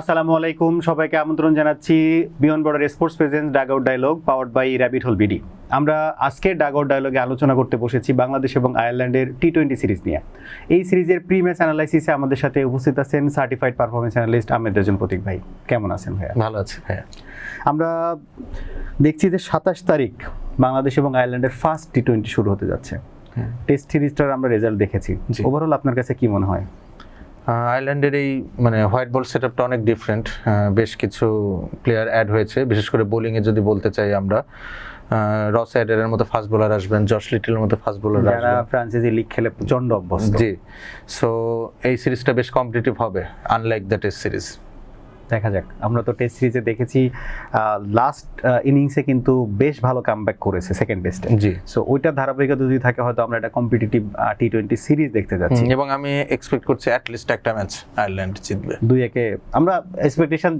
আসসালামু আলাইকুম। সবাইকে আমন্ত্রণ জানাচ্ছি beyond border sports presence dug out dialogue powered by rabbit hole BD আমরা আজকের ডাগ আউট ডায়লগে আলোচনা করতে বসেছি বাংলাদেশ এবং আয়ারল্যান্ডের টি টোয়েন্টি সিরিজ নিয়ে। এই সিরিজের প্রি ম্যাচ অ্যানালাইসিসে আমাদের সাথে উপস্থিত আছেন certified performance analyst Ahmed Rajon Pratik ভাই। কেমন আছেন ভাইয়া? ভালো আছে ভাইয়া। আমরা দেখছি যে সাতাশ তারিখ বাংলাদেশ এবং আয়ারল্যান্ডের ফার্স্ট টি টোয়েন্টি শুরু হতে যাচ্ছে। টেস্ট সিরিজটার আমরা রেজাল্ট দেখেছি। ওভারঅল আপনার কাছে কি মনে হয়? আয়ারল্যান্ডের এই মানে হোয়াইট বল সেট আপটা অনেক ডিফারেন্ট বেশ কিছু প্লেয়ার অ্যাড হয়েছে। বিশেষ করে বোলিংয়ে যদি বলতে চাই আমরা রস অ্যাডারের মতো ফাস্ট বোলার আসবেন জশ লিটলের মতো ফাস্ট বোলার যারা আসবেন। ফ্রান্সাইজি লিগ খেলে প্রচণ্ড অভ্যস্ত। জি। সো এই সিরিজটা বেশ কম্পিটিটিভ হবে আনলাইক দ্য টেস্ট সিরিজ দেখা যাক। আমরা তো টেস্ট সিরিজে দেখেছি লাস্ট ইনিংসে কিন্তু বেশ ভালো কামব্যাক করেছে সেকেন্ড টেস্টে জি। সো ওইটা ধারাবাহিকতা যদি থাকে হয়তো আমরা একটা কম্পিটিটিভ টি টোয়েন্টি সিরিজ দেখতে যাচ্ছি। এবং আমি এক্সপেক্ট করছি অ্যাটলিস্ট একটা ম্যাচ আয়ারল্যান্ড জিতবে। দুই একে আমরা এক্সপেকটেশন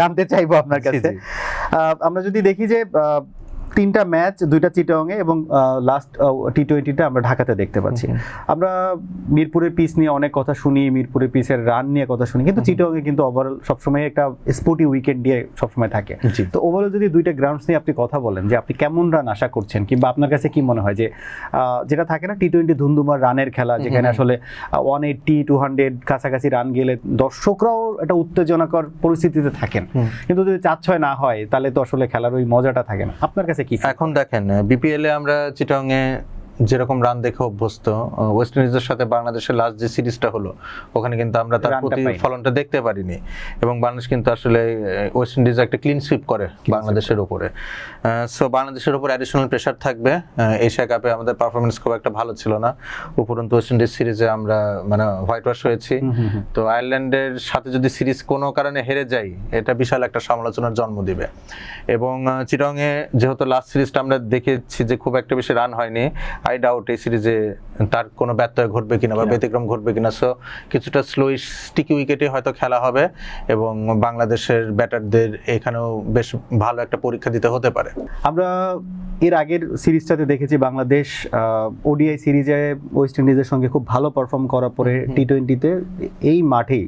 জানতে চাইব আপনার কাছে। আমরা যদি দেখি যে তিনটা ম্যাচ দুইটা চিটংয়ে এবং লাস্ট টি টোয়েন্টিটা আমরা ঢাকাতে দেখতে পাচ্ছি। আমরা মিরপুরের পিচ নিয়ে অনেক কথা শুনি মিরপুরের পিচের রান নিয়ে কথা শুনি কিন্তু চিটংয়ে কিন্তু ওভারঅল সবসময় একটা স্পোর্টি উইকেট দিয়ে সবসময় থাকে। তো ওভারঅল যদি দুইটা গ্রাউন্ডস নিয়ে আপনি কথা বলেন যে আপনি কেমন রান আশা করছেন কিংবা আপনার কাছে কি মনে হয় যে আহ, যেটা থাকে না টি টোয়েন্টি ধুমধুমার রানের খেলা যেখানে আসলে ওয়ান এইটটি টু হান্ড্রেড কাছাকাছি রান গেলে দর্শকরাও একটা উত্তেজনাকর পরিস্থিতিতে থাকেন। কিন্তু যদি চার ছয় না হয় তাহলে তো আসলে খেলার ওই মজাটা থাকে না। আপনার কাছে কি? এখন দেখেন বিপিএল এ আমরা চিটংয়ে যেরকম রান দেখে অভ্যস্ত ওয়েস্ট ইন্ডিজের সাথে বাংলাদেশের লাস্ট যে সিরিজটা হলো ওখানে কিন্তু আমরা তার রানটা পাইনি। প্রতিফলনটা দেখতে পারিনি। এবং বাংলাদেশ কিন্তু আসলে ওয়েস্ট ইন্ডিজ একটা ক্লিন সুইপ করে বাংলাদেশের উপরে। সো বাংলাদেশের উপর অ্যাডিশনাল প্রেশার থাকবে। এশিয়া কাপে আমাদের পারফরমেন্স খুব একটা ভালো ছিল না। উপরন্তু ওয়েস্ট ইন্ডিজ সিরিজে আমরা মানে হোয়াইট ওয়াশ হয়েছি। তো আয়ারল্যান্ডের সাথে যদি সিরিজ কোনো কারণে হেরে যাই এটা বিশাল একটা সমালোচনার জন্ম দিবে। এবং চিটংয়ে যেহেতু লাস্ট সিরিজটা আমরা দেখেছি যে খুব একটা বেশি রান হয়নি আই ডাউট এই সিরিজে তার কোনো ব্যত্যয় ঘটবে কিনা বা ব্যতিক্রম ঘটবে কিনা। সো কিছুটা স্লো স্টিকি উইকেটে হয়তো খেলা হবে এবং বাংলাদেশের ব্যাটারদের এখানেও বেশ ভালো একটা পরীক্ষা দিতে হতে পারে। আমরা এর আগের সিরিজটাতে দেখেছি বাংলাদেশ ওডিআই সিরিজে ওয়েস্ট ইন্ডিজের সঙ্গে খুব ভালো পারফর্ম করার পরে টি টোয়েন্টিতে এই মাঠেই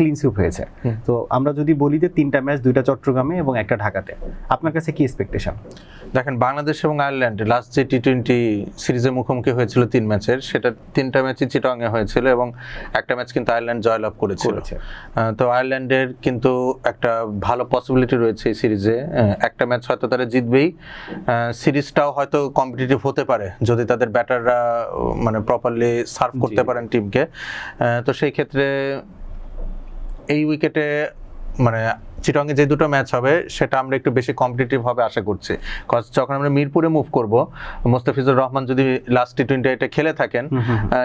ক্লিন সুইপ হয়েছে। তো আমরা যদি বলি যে তিনটা ম্যাচ দুইটা চট্টগ্রামে এবং একটা ঢাকাতে আপনার কাছে কি এক্সপেকটেশন দেখেন বাংলাদেশ এবং আয়ারল্যান্ড লাস্ট যে টি টোয়েন্টি সিরিজের মুখোমুখি হয়েছিল তিন ম্যাচের সেটা তিনটা ম্যাচই চিটংয়ে হয়েছিল এবং একটা ম্যাচ কিন্তু আয়ারল্যান্ড জয়লাভ করেছিল। করেছে। তো আয়ারল্যান্ডের কিন্তু একটা ভালো পসিবিলিটি রয়েছে এই সিরিজে। একটা ম্যাচ হয়তো তারা জিতবেই। সিরিজটাও হয়তো কম্পিটিটিভ হতে পারে যদি তাদের ব্যাটাররা মানে প্রপারলি সার্ভ করতে পারেন টিমকে তো সেই ক্ষেত্রে এই উইকেটে মানে চিটংয়ে যে দুটো ম্যাচ হবে সেটা আমরা একটু বেশি কম্পিটিটিভ হবে আশা করছি। কজ যখন আমরা মিরপুরে মুভ করব মোস্তাফিজুর রহমান যদি লাস্ট টি টোয়েন্টি এটা খেলে থাকেন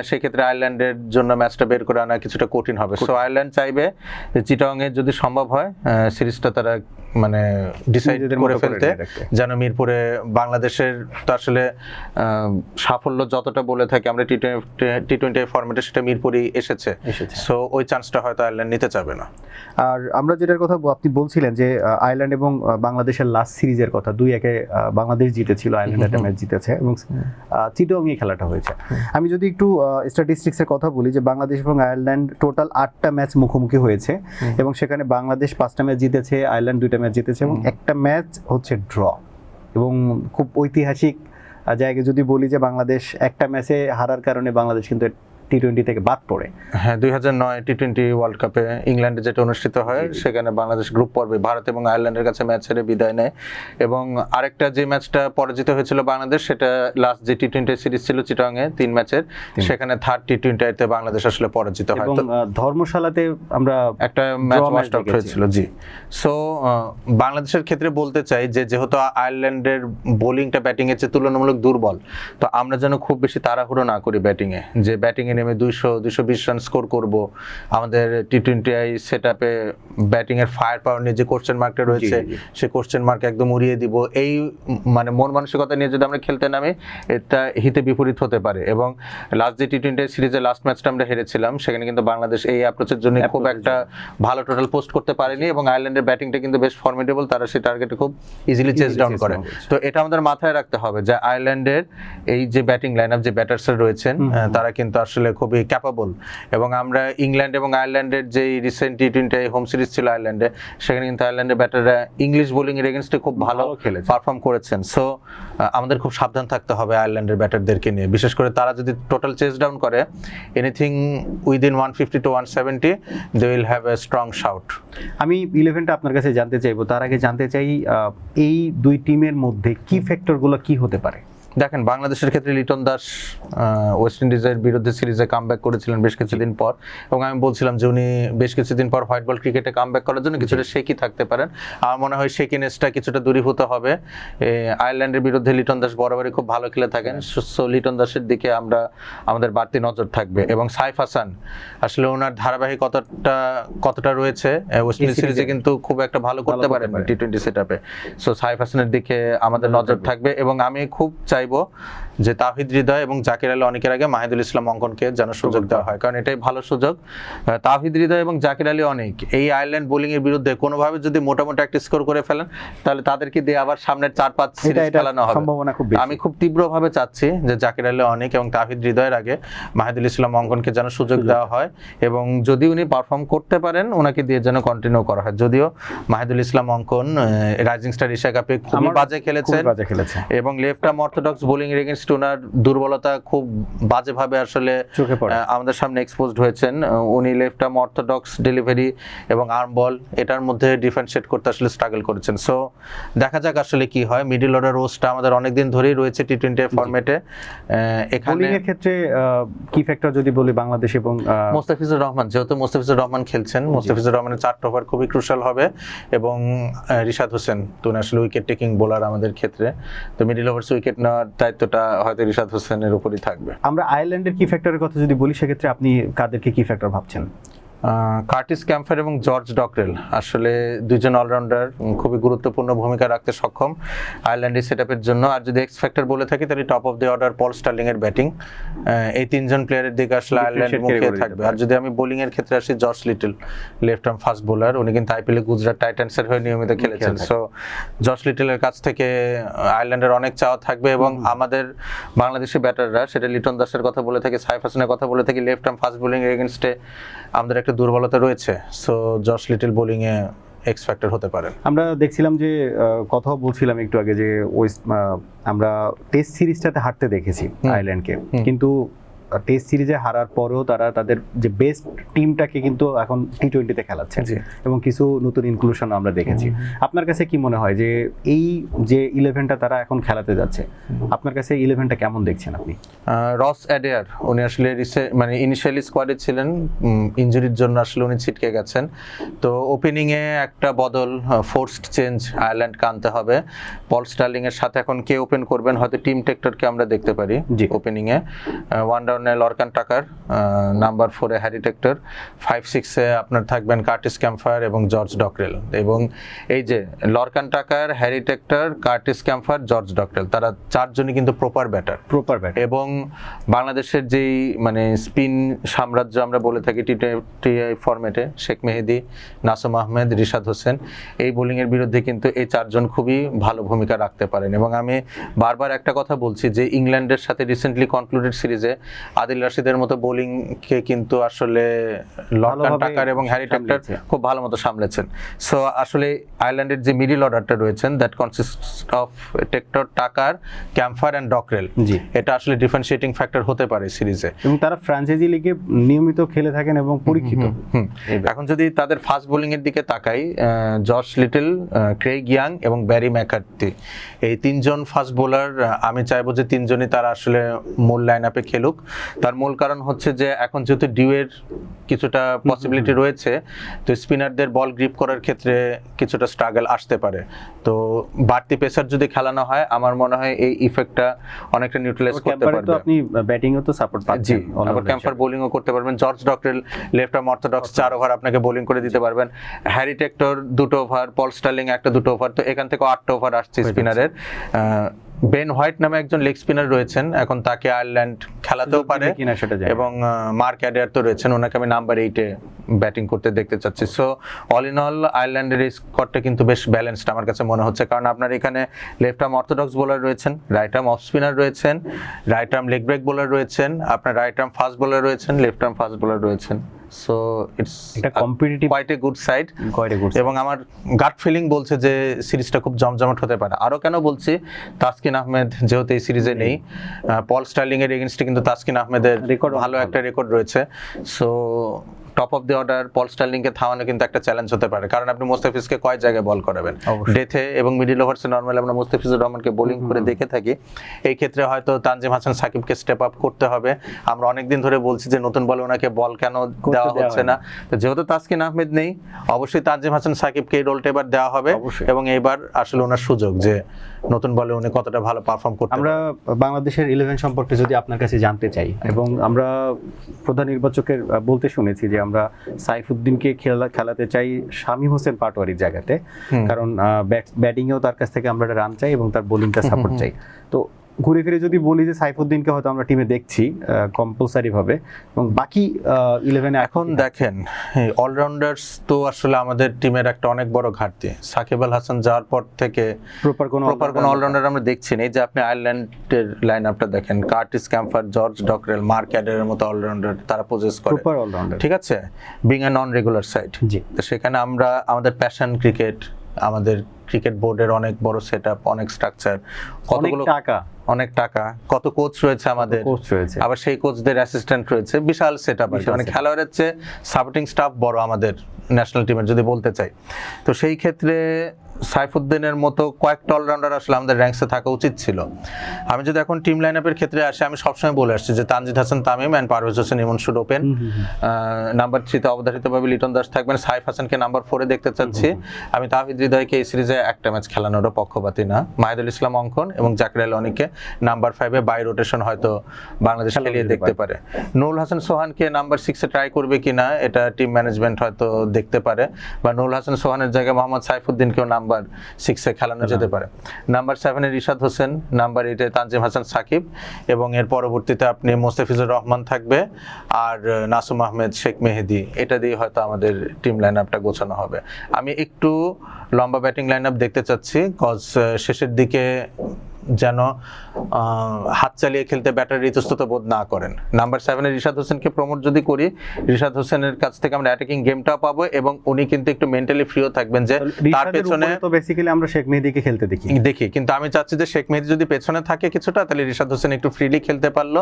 সেক্ষেত্রে আয়ারল্যান্ডের জন্য ম্যাচটা বের করে আনা কিছুটা কঠিন হবে। সো আয়ারল্যান্ড চাইবে যে চিটংয়ে যদি সম্ভব হয় সিরিজটা তারা মানে ডিসাইড করে ফেলতে যেন মিরপুরে বাংলাদেশের তো আসলে সাফল্য যতটা বলে থাকে আমরা টি টোয়েন্টি টি টোয়েন্টি ফর্মেটে সেটা মিরপুরেই এসেছে। সো ওই চান্সটা হয়তো আয়ারল্যান্ড নিতে চাবে না। আর আমরা যেটার কথা আপনি বলছিলেন যে আয়ারল্যান্ড এবং বাংলাদেশের লাস্ট সিরিজের কথা দুই একে বাংলাদেশ জিতেছিল আয়ারল্যান্ড একটা ম্যাচ জিতেছে এবং চিটং এই খেলাটা হয়েছে। আমি যদি একটু স্ট্যাটিস্টিক্সের কথা বলি যে বাংলাদেশ এবং আয়ারল্যান্ড টোটাল আটটা ম্যাচ মুখোমুখি হয়েছে এবং সেখানে বাংলাদেশ পাঁচটা ম্যাচ জিতেছে আয়ারল্যান্ড দুইটা ম্যাচ জিতেছে এবং একটা ম্যাচ হচ্ছে ড্র এবং খুব ঐতিহাসিক জায়গায় যদি বলি যে বাংলাদেশ একটা ম্যাচে হারার কারণে বাংলাদেশ কিন্তু টি টোয়েন্টি থেকে বাদ পড়ে। হ্যাঁ দুই হাজার নয় টি টোয়েন্টি ওয়ার্ল্ড কাপে ইংল্যান্ডে যেটা অনুষ্ঠিত হয়। সেখানে বাংলাদেশ গ্রুপ পর্বে ভারত এবং আয়ারল্যান্ডের কাছে ম্যাচ হেরে বিদায় নেয়। এবং আরেকটা যে ম্যাচটা পরাজিত হয়েছিল বাংলাদেশ সেটা লাস্ট যে টি টোয়েন্টি সিরিজ ছিল চিটংয়ে তিন ম্যাচের সেখানে থার্ড টি টোয়েন্টিতে বাংলাদেশ আসলে পরাজিত হয়। এবং ধর্মশালাতে আমরা একটা ম্যাচ ওয়াস্ট আউট হয়েছিল জি। সো বাংলাদেশের ক্ষেত্রে বলতে চাই যে যেহেতু আয়ারল্যান্ডের বোলিংটা ব্যাটিং এর চেয়ে তুলনামূলক দুর্বল তো আমরা যেন খুব বেশি তাড়াহুড়ো না করি ব্যাটিংয়ে যে ব্যাটিং এ নেমে দুইশো দুইশো বিশ রান স্কোর করব। আমাদের টি টোয়েন্টি আই সেট আপে ব্যাটিং এর ফায়ার পাওয়ার নিয়ে যে কোশ্চেন মার্কটা রয়েছে। সেই কোশ্চেন মার্ক একদম উড়িয়ে দিব। এই মানে মন মানসিকতা নিয়ে যদি আমরা খেলতে নামি এটা হিতে বিপরীত হতে পারে। এবং লাস্ট যে টি টোয়েন্টি সিরিজের লাস্ট ম্যাচটা আমরা হেরেছিলাম সেখানে কিন্তু বাংলাদেশ এই অ্যাপ্রোচের জন্য খুব একটা ভালো টোটাল পোস্ট করতে পারেনি এবং আয়ারল্যান্ডের ব্যাটিংটা কিন্তু বেশ ফর্মিডেবল তারা সেই টার্গেটে খুব ইজিলি চেস ডাউন করে। তো এটা আমাদের মাথায় রাখতে হবে যে আয়ারল্যান্ডের এই যে ব্যাটিং লাইন আপ যে ব্যাটার্সরা রয়েছেন তারা কিন্তু আসলে আসলে খুবই ক্যাপাবল এবং আমরা ইংল্যান্ড এবং আয়ারল্যান্ডের যে recent T twenty home series ছিল আয়ারল্যান্ডে সেখানে কিন্তু আয়ারল্যান্ডের ব্যাটাররা ইংলিশ বোলিং এর এগেনস্টে খুব ভালো খেলে পারফর্ম করেছেন। সো আমাদের খুব সাবধান থাকতে হবে আয়ারল্যান্ডের ব্যাটারদেরকে নিয়ে। বিশেষ করে তারা যদি টোটাল চেস ডাউন করে anything within one fifty to one seventy they will have a strong shout আমি ইলেভেনটা আপনার কাছে জানতে চাইব। তার আগে জানতে চাই এই দুই টিমের মধ্যে কি ফ্যাক্টরগুলো কি হতে পারে? দেখেন বাংলাদেশের ক্ষেত্রে লিটন দাস ওয়েস্ট ইন্ডিজের বিরুদ্ধে সিরিজে কামব্যাক করেছিলেন বেশ কিছুদিন পর। এবং আমি বলছিলাম যে উনি বেশ কিছুদিন পর হোয়াইট বল ক্রিকেটে কামব্যাক করার জন্য কিছুটা শেকি থাকতে পারেন। আমার মনে হয় শেকিনেসটা কিছুটা দূরীভূত হবে। আয়ারল্যান্ডের বিরুদ্ধে লিটন দাস বরাবরই খুব ভালো খেলে থাকেন। সো লিটন দাসের দিকে আমরা আমাদের বাড়তি নজর থাকবে। এবং সাইফ হাসান আসলে ওনার ধারাবাহিক কতটা কতটা রয়েছে ওয়েস্ট ইন্ডিজ সিরিজে কিন্তু খুব একটা ভালো করতে পারেন। টি টোয়েন্টি সেট আপে সো সাইফ হাসানের দিকে আমাদের নজর থাকবে। এবং আমি খুব চাইব। যে তাহিদ হৃদয় এবং জাকির আলী অনেকের আগে মাহিদুল ইসলাম অঙ্কনকে যেন সুযোগ দেওয়া হয় কারণ এটাই ভালো সুযোগ। তাহিদ হৃদয় এবং জাকির আলী অনেক। এই আয়ারল্যান্ড বোলিং এর বিরুদ্ধে কোনোভাবে যদি মোটামুটি একটা স্কোর করে ফেলেন তাহলে তাদেরকে দিয়ে আবার সামনের চার পাঁচ সিরিজ খেলানো হবে। সম্ভাবনা খুব আমি খুব তীব্রভাবে চাচ্ছি যে জাকির আলী অনেক এবং তাহিদ হৃদয়ের আগে মাহিদুল ইসলাম অঙ্কনকে যেন সুযোগ দেওয়া হয় এবং যদি উনি পারফর্ম করতে পারেন ওনাকে দিয়ে যেন কন্টিনিউ করা হয়। যদিও মাহিদুল ইসলাম অঙ্কন রাইজিং স্টার এশিয়া কাপে খুবই বাজে খেলেছেন খুবই বাজে খেলেছে। এবং লেফট আর্ম অর্থোডক্স বোলিং এর এগেনস্ট ওনার দুর্বলতা খুব বাজেভাবে আসলে আমাদের সামনে এক্সপোজড হয়েছেন। উনি লেফট আর্ম অর্থোডক্স ডেলিভারি এবং আর্ম বল এটার মধ্যে ডিফারেন্সিয়েট করতে আসলে স্ট্রাগল করেছেন। সো দেখা যাক আসলে কি হয়। মিডল অর্ডার রোস্টটা আমাদের অনেকদিন ধরেই রয়েছে টি টোয়েন্টি ফরম্যাটে এখানে ক্ষেত্রে কি ফ্যাক্টর যদি বলি বাংলাদেশ এবং মোস্তাফিজুর রহমান যেহেতু মোস্তাফিজুর রহমান খেলছেন মোস্তাফিজুর রহমানের চারটা ওভার খুবই ক্রুশাল হবে এবং রিশাদ হোসেন তো আসলে উইকেট টেকিং বোলার আমাদের ক্ষেত্রে। তো মিডিল ওভার্স উইকেট নেওয়ার দায়িত্বটা হয়তো রিশাদ হোসেনের উপরই থাকবে। আমরা আয়ারল্যান্ডের কি ফ্যাক্টরের কথা যদি বলি, সেক্ষেত্রে আপনি কাদেরকে কি ফ্যাক্টর ভাবছেন? কার্টিস ক্যাম্পার এবং জর্জ ডকরেল আসলে দুজন অলরাউন্ডার খুবই গুরুত্বপূর্ণ ভূমিকা রাখতে সক্ষম আয়ারল্যান্ডের সেট জন্য। আর যদি এক্স ফ্যাক্টর বলে থাকি তাহলে top of the order Paul Stirling এর ব্যাটিং এই তিনজন প্লেয়ারের দিকে আসলে আয়ারল্যান্ড মুখে থাকবে। আর যদি আমি বোলিং এর ক্ষেত্রে আসি George Little left arm fast bowler উনি কিন্তু আইপিএল গুজরাট টাইটান্সের হয়ে নিয়মিত খেলেছেন। সো জর্জ লিটলের কাছ থেকে আয়ারল্যান্ডের অনেক চাওয়া থাকবে এবং আমাদের বাংলাদেশি ব্যাটাররা সেটা লিটন দাসের কথা বলে থাকি সাইফ হাসানের কথা বলে থাকি লেফট আর্ম ফাস্ট বোলিং এর এগেনস্টে আমাদের একটা দুর্বলতা রয়েছে সো জস লিটল বোলিং এ এক্স ফ্যাক্টর হতে পারে। আমরা দেখছিলাম যে কথাও বলছিলাম একটু আগে যে ওয়েস্ট আমরা টেস্ট সিরিজটাতে হারতে দেখেছি। আয়ারল্যান্ডকে কিন্তু টেস্ট সিরিজে হারার পরেও তারা তাদের যে বেস্ট টিমটাকে কিন্তু এখন টি টোয়েন্টিতে খেলাচ্ছে। এবং কিছু নতুন ইনক্লুশন আমরা দেখেছি। আপনার কাছে কি মনে হয় যে এই যে ইলেভেনটা তারা এখন খেলাতে যাচ্ছে আপনার কাছে ইলেভেনটা কেমন দেখছেন আপনি? রস অ্যাডেয়ার উনি আসলে মানে ইনিশিয়ালি স্কোয়াডে ছিলেন ইনজুরির জন্য আসলে উনি ছিটকে গেছেন। তো ওপেনিংয়ে একটা বদল ফোর্সড চেঞ্জ আয়ারল্যান্ডকে আনতে হবে। পল স্টার্লিং এর সাথে এখন কে ওপেন করবেন হয়তো টিম টেক্টরকে আমরা দেখতে পারি। ওপেনিংয়ে ওয়ান ডাউনে লরকান টাকার নাম্বার ফোরে হ্যারি টেক্টর ফাইভ সিক্সে আপনার থাকবেন কার্টিস ক্যাম্পার এবং জর্জ ডকরেল। এবং এই যে Lorcan Tucker Harry Tector Curtis Campher George Dockrell তারা চারজনই কিন্তু প্রপার ব্যাটার প্রপার ব্যাটার এবং বাংলাদেশের যেই মানে স্পিন সাম্রাজ্য আমরা বলে থাকি টি টোয়েন্টি ফরম্যাটে শেখ মেহেদি নাসুম আহমেদ রিশাদ হোসেন এই বোলিংয়ের বিরুদ্ধে কিন্তু এই চারজন খুবই ভালো ভূমিকা রাখতে পারেন। এবং আমি বারবার একটা কথা বলছি যে ইংল্যান্ডের সাথে রিসেন্টলি কনক্লুডেড সিরিজে আদিল রাশিদের মতো বোলিংকে কিন্তু আসলে লর্কান টাকার এবং হ্যারি টেক্টর খুব ভালো মতো সামলেছেন। সো আসলে আয়ারল্যান্ডের যে মিডিল অর্ডারটা রয়েছেন দ্যাট কনসিস্ট অফ টেক্টর টাকার ক্যাম্পার অ্যান্ড ডকরেল জি। এটা আসলে ডিফারেন্সিয়েটিং ফ্যাক্টর হতে পারে সিরিজে। এবং তারা ফ্রাঞ্চাইজি লিগে নিয়মিত খেলে থাকেন এবং পরীক্ষিত। এখন যদি তাদের ফাস্ট বোলিং এর দিকে তাকাই জর্জ লিটল ক্রেগ ইয়াং এবং ব্যারি ম্যাকার্তি এই তিনজন ফাস্ট বোলার আমি চাইব যে তিনজনই তারা আসলে মূল লাইন আপে খেলুক। তার মূল কারণ হচ্ছে যে এখন যেহেতু ডিউয়ের কিছুটা পসিবিলিটি রয়েছে তো স্পিনারদের বল গ্রিপ করার ক্ষেত্রে কিছুটা স্ট্রাগল আসতে পারে। তো বাড়তি পেসার যদি খেলানো হয় আমার মনে হয় এই ইফেক্টটা অনেকটা নিউট্রালাইজ করতে পারবে। আপনি ব্যাটিংও তো সাপোর্ট জি পাচ্ছেন all আবার ক্যাম্পার বোলিংও করতে পারবেন। George Dockrell left arm orthodox চার ওভার আপনাকে বোলিং করে দিতে পারবেন। হ্যারি টেক্টর দুটো ওভার পল স্টার্লিং একটা দুটো ওভার তো এখান থেকে আটটা ওভার আসছে স্পিনারের। বেন হোয়াইট নামে একজন লেগ স্পিনার রয়েছেন। এখন তাকে আয়ারল্যান্ড খেলাতেও পারে। এবং মার্ক অ্যাডিয়ার তো রয়েছেন। ওনাকে আমি নাম্বার এইটে ব্যাটিং করতে দেখতে চাচ্ছি। সো অল ইন অল আয়ারল্যান্ডের এই স্কোয়াডটা কিন্তু বেশ ব্যালেন্সড আমার কাছে মনে হচ্ছে। কারণ আপনার এখানে লেফট আর্ম অর্থোডক্স বোলার রয়েছেন রাইট আর্ম অফ স্পিনার রয়েছেন right arm leg break bowler রয়েছেন আপনার রাইট আর্ম ফাস্ট বোলার রয়েছেন লেফট আর্ম ফাস্ট বোলার রয়েছেন। সো ইটস এটা competitive quite a good side এবং আমার গাট ফিলিং বলছে যে সিরিজটা খুব জমজমাট হতে পারে। আরও কেন বলছি? তাসকিন আহমেদ যেহেতু এই সিরিজে নেই পল স্টার্লিং এর এগেনস্টে কিন্তু তাসকিন আহমেদের ভালো ভালো। একটা রেকর্ড রয়েছে so top of the order Paul স্টার্লিংকে থামানো কিন্তু একটা চ্যালেঞ্জ হতে পারে। কারণ আপনি মোস্তাফিজকে কয় জায়গায় বল করাবেন? ডেথে এবং মিডিল ওভার্সে নর্মালি আমরা মোস্তাফিজুর রহমানকে বোলিং করে দেখে থাকি। এই ক্ষেত্রে হয়তো তানজিম হাসান সাকিবকে স্টেপ আপ করতে হবে। আমরা অনেকদিন ধরে বলছি যে নতুন বলে ওনাকে বল কেন দেওয়া হচ্ছে না। তো যেহেতু তাসকিন আহমেদ নেই অবশ্যই তানজিম হাসান সাকিবকে এই রোলটা এবার দেওয়া হবে। এবং এবার আসলে ওনার সুযোগ যে নতুন বলে উনি কতটা ভালো পারফর্ম করতে আমরা বাংলাদেশের ইলেভেন সম্পর্কে যদি আপনার কাছে জানতে চাই এবং আমরা প্রধান নির্বাচকের বলতে শুনেছি যে আমরা সাইফুদ্দিনকে খেলা খেলাতে চাই শামীম হোসেন পাটোয়ারির জায়গাতে। কারণ ব্যাটিংয়েও তার কাছ থেকে আমরা রান চাই এবং তার বোলিংটা সাপোর্ট চাই। তো ঘুরে ফিরে যদি বলি যে সাইফুদ্দিনকে হয়তো আমরা টিমে দেখছি কম্পালসারি ভাবে। এবং বাকি ইলেভেনে এখন দেখেন অলরাউন্ডার্স তো আসলে আমাদের টিমের একটা অনেক বড় ঘাটতি। সাকিব আল হাসান যাওয়ার পর থেকে প্রপার কোনো প্রপার কোনো অলরাউন্ডার আমরা দেখছি না। এই যে আপনি আয়ারল্যান্ডের লাইন আপটা দেখেন Curtis Campher George Dockrell Mark অ্যাডারের মতো অলরাউন্ডার তারা পজেস করে। প্রপার অলরাউন্ডার ঠিক আছে? Being a non regular side জি। তো সেখানে আমরা আমাদের প্যাশন ক্রিকেট আমাদের ক্রিকেট বোর্ডের অনেক বড় সেট অনেক স্ট্রাকচার কতগুলো টাকা। অনেক টাকা। কত কোচ রয়েছে আমাদের। কোচ রয়েছে। আবার সেই কোচদের অ্যাসিস্ট্যান্ট রয়েছে। বিশাল সেট আপ মানে খেলোয়াড়ের চেয়ে সাপোর্টিং স্টাফ বড় আমাদের ন্যাশনাল টিমের যদি বলতে চাই। তো সেই ক্ষেত্রে সাইফুদ্দিনের মতো কয়েকটা অলরাউন্ডার আসলে আমাদের র্যাঙ্কসে থাকা উচিত ছিল। আমি যদি এখন টিম লাইন আপের ক্ষেত্রে আসি আমি সবসময় বলে আসছি যে Tanzid Hasan Tamim and Parvez Hossain Emon should open number থ্রিতে অবধারিতভাবে লিটন দাস থাকবেন। সাইফ হাসানকে নাম্বার ফোরে দেখতে চাচ্ছি। আমি তাহিদ হৃদয়কে এই সিরিজে একটা ম্যাচ খেলানোরও পক্ষপাতি না। মাহিদুল ইসলাম অঙ্কন এবং জাকির আল অনিকে নাম্বার ফাইভে বাই রোটেশন হয়তো বাংলাদেশ খেলিয়ে দেখতে পারে। নুরুল হাসান সোহানকে নাম্বার সিক্সে ট্রাই করবে কিনা এটা টিম ম্যানেজমেন্ট হয়তো দেখতে পারে। বা নুরুল হাসান সোহানের জায়গায় মোহাম্মদ সাইফুদ্দিনকেও নাম্বার সিক্সে খেলানো যেতে পারে। নাম্বার সেভেনে রিশাদ হোসেন নাম্বার এইটে তানজিম হাসান সাকিব এবং এর পরবর্তীতে আপনি মোস্তাফিজুর রহমান থাকবে আর নাসুম আহমেদ শেখ মেহেদি। এটা দিয়ে হয়তো আমাদের টিম লাইন আপটা গোছানো হবে। আমি একটু লম্বা ব্যাটিং লাইন আপ দেখতে চাচ্ছি কজ শেষের দিকে যেন হাত চালিয়ে খেলতে ব্যাটার ইতস্তত বোধ না করেন। নাম্বার সেভেনে রিশাদ হোসেনকে প্রমোট যদি করি রিশাদ হোসেনের কাছ থেকে আমরা অ্যাটাকিং গেমটাও পাবো এবং উনি কিন্তু একটু মেন্টালি ফ্রিও থাকবেন যে তার পেছনে তো বেসিক্যালি আমরা শেখ মেহেদিকে খেলতে দেখি। দেখি কিন্তু আমি চাচ্ছি যে শেখ মেহেদি যদি পেছনে থাকে কিছুটা তাহলে রিশাদ হোসেন একটু ফ্রিলি খেলতে পারল।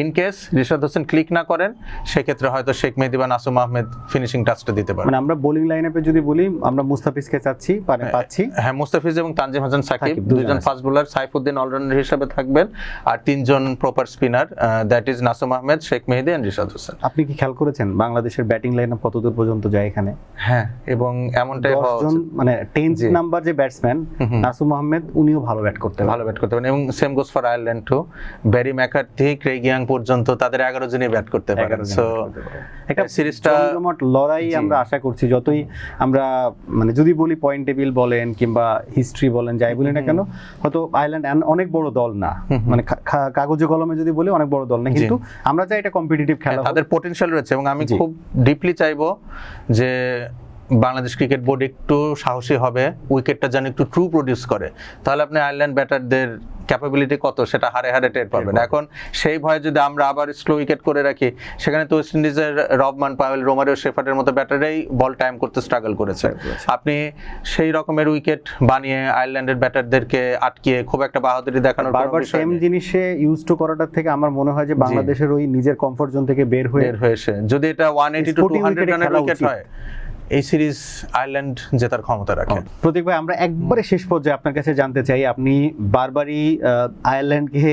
In case Rishad Hossain click না করেন সেক্ষেত্রে হয়তো শেখ মেহেদি বা নাসুম আহমেদ ফিনিশিং টাচটা দিতে পারে মানে আমরা বোলিং লাইন আপে যদি বলি আমরা মুস্তাফিজকে চাচ্ছি মানে পাচ্ছি। হ্যাঁ মুস্তাফিজ এবং তানজিম হাসান সাকিব দুজন ফাস্ট বোলার সাইফুদ্দিন অলরাউন্ডার হিসেবে থাকবেন আর তিনজন proper spinner that is Nasum Ahmed Sheikh Mehedi and Rishad Hossain. আপনি কি খেয়াল করেছেন বাংলাদেশের ব্যাটিং লাইন আপ কতদূর পর্যন্ত যায় এখানে? হ্যাঁ এবং এমনটাই হওয়া মানে টেন্থ নাম্বার যে ব্যাটসম্যান নাসুম আহমেদ উনিও ভালো ব্যাট করতে ভালো ব্যাট করতে পারেন। এবং same goes for Ireland to Barry McCarthy Craig Young পর্যন্ত তাদের এগারো জনই ব্যাট করতে পারেন। 11 জন সো একটা সিরিজটা লড়াই আমরা আশা করছি যতই আমরা মানে যদি বলি পয়েন্ট টেবিল বলেন কিংবা হিস্ট্রি বলেন যাই বলি না কেন হয়তো আয়ারল্যান্ড অনেক বড় দল না। মানে কাগজে কলমে যদি বলি অনেক বড় দল না। কিন্তু আমরা চাই এটা কম্পিটিটিভ খেলা তাদের পটেনশিয়াল রয়েছে এবং আমি খুব ডিপলি চাইব যে বাংলাদেশ ক্রিকেট বোর্ড একটু সাহসী হবে উইকেটটা যেন একটু ট্রু প্রডিউস করে তাহলে আপনি আয়ারল্যান্ড ব্যাটারদের ক্যাপাবিলিটি কত? সেটা হারে হারে টের পাবেন। এখন সেই ভয়ে যদি আমরা আবার স্লো উইকেট করে রাখি সেখানে তো ওয়েস্ট ইন্ডিজের রবমান পাওয়েল রোমারিও শেফার্ডের মতো ব্যাটারেই বল টাইম করতে স্ট্রাগল করেছে। আপনি সেই রকমের উইকেট বানিয়ে আয়ারল্যান্ডের ব্যাটারদেরকে আটকিয়ে খুব একটা বাহাদুরি দেখানোর বারবার সেম জিনিসে ইউজ টু করাটার থেকে আমার মনে হয় যে বাংলাদেশের ওই নিজের কমফোর্ট জোন থেকে বের হয়ে হয়েছে যদি এটা one eighty two two hundred রানের উইকেট হয় এই সিরিজ আয়ারল্যান্ড জেতার ক্ষমতা রাখে। প্রতীক ভাই আমরা একবারে শেষ পর্যায়ে আপনার কাছে জানতে চাই আপনি বারবারই আয়ারল্যান্ডকে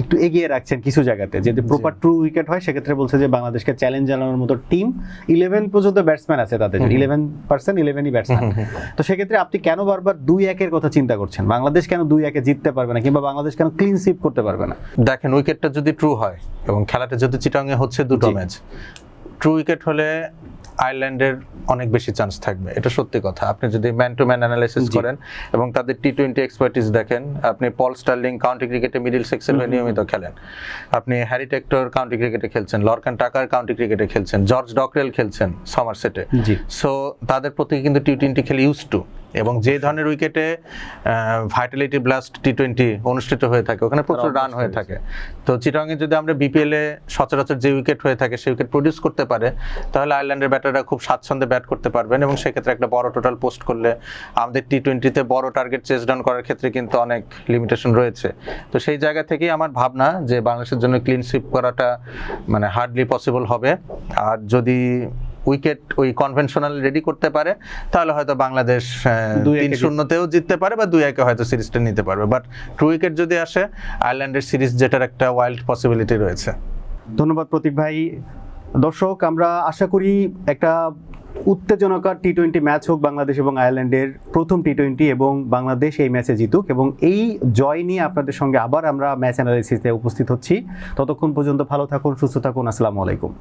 একটু এগিয়ে রাখছেন কিছু জায়গাতে। যদি প্রপার ট্রু উইকেট হয় সেক্ষেত্রে বলছে যে বাংলাদেশকে চ্যালেঞ্জ জানানোর মতো টিম ইলেভেন পর্যন্ত ব্যাটসম্যান আছে তাদের। ইলেভেন পার্সেন্ট ইলেভেনই ব্যাটসম্যান তো সেক্ষেত্রে আপনি কেন বারবার দুই একের কথা চিন্তা করছেন? বাংলাদেশ কেন দুই একে জিততে পারবে না কিংবা বাংলাদেশ কেন ক্লিন সুইপ করতে পারবে না? দেখেন উইকেটটা যদি ট্রু হয় এবং খেলাটা যদি চিটাঙ্গে হচ্ছে দুটো ম্যাচ ট্রু উইকেট হলে আয়ারল্যান্ডের অনেক বেশি চান্স থাকবে এটা সত্যি কথা। আপনি যদি ম্যান টু ম্যান অ্যানালাইসিস করেন এবং তাদের টি টোয়েন্টি এক্সপার্টিস দেখেন আপনি পল স্টার্লিং কাউন্টি ক্রিকেটে মিডিল সেক্সের হয়ে নিয়মিত খেলেন। আপনি হ্যারি টেক্টর কাউন্টি ক্রিকেটে খেলছেন লর্কান টাকার কাউন্টি ক্রিকেটে খেলছেন জর্জ ডকরেল খেলছেন সমারসেটে জি। সো তাদের প্রতি কিন্তু টি টোয়েন্টি খেলে ইউজ টু এবং যে ধরনের উইকেটে ভাইটালিটি ব্লাস্ট টি টোয়েন্টি অনুষ্ঠিত হয়ে থাকে ওখানে প্রচুর রান হয়ে থাকে। তো চিটাংয়ে যদি আমরা বিপিএল এ সচরাচর যে উইকেট হয়ে থাকে সেই উইকেট প্রডিউস করতে পারে তাহলে আয়ারল্যান্ডের ব্যাটাররা খুব স্বাচ্ছন্দ্যে ব্যাট করতে পারবেন এবং সেক্ষেত্রে একটা বড় টোটাল পোস্ট করলে আমাদের টি টোয়েন্টিতে বড় টার্গেট চেস ডাউন করার ক্ষেত্রে কিন্তু অনেক লিমিটেশন রয়েছে। তো সেই জায়গা থেকেই আমার ভাবনা যে বাংলাদেশের জন্য ক্লিন সুইপ করাটা মানে হার্ডলি পসিবল হবে। আর যদি উইকেট ওই কনভেনশনাল রেডি করতে পারে তাহলে হয়তো বাংলাদেশ তিন শূন্যতেও জিততে পারে বা দুই একে হয়তো সিরিজটা নিতে পারবে। বাট টু উইকেট যদি আসে আয়ারল্যান্ডের সিরিজ যেটার একটা ওয়াইল্ড পসিবিলিটি রয়েছে। ধন্যবাদ প্রতীক ভাই। দর্শক আমরা আশা করি একটা উত্তেজনকার টি টোয়েন্টি ম্যাচ হোক বাংলাদেশ এবং আয়ারল্যান্ডের প্রথম টি টোয়েন্টি এবং বাংলাদেশ এই ম্যাচে জিতুক এবং এই জয় নিয়ে আপনাদের সঙ্গে আবার আমরা ম্যাচ অ্যানালাইসিসে উপস্থিত হচ্ছি। ততক্ষণ পর্যন্ত ভালো থাকুন সুস্থ থাকুন আসসালামু আলাইকুম।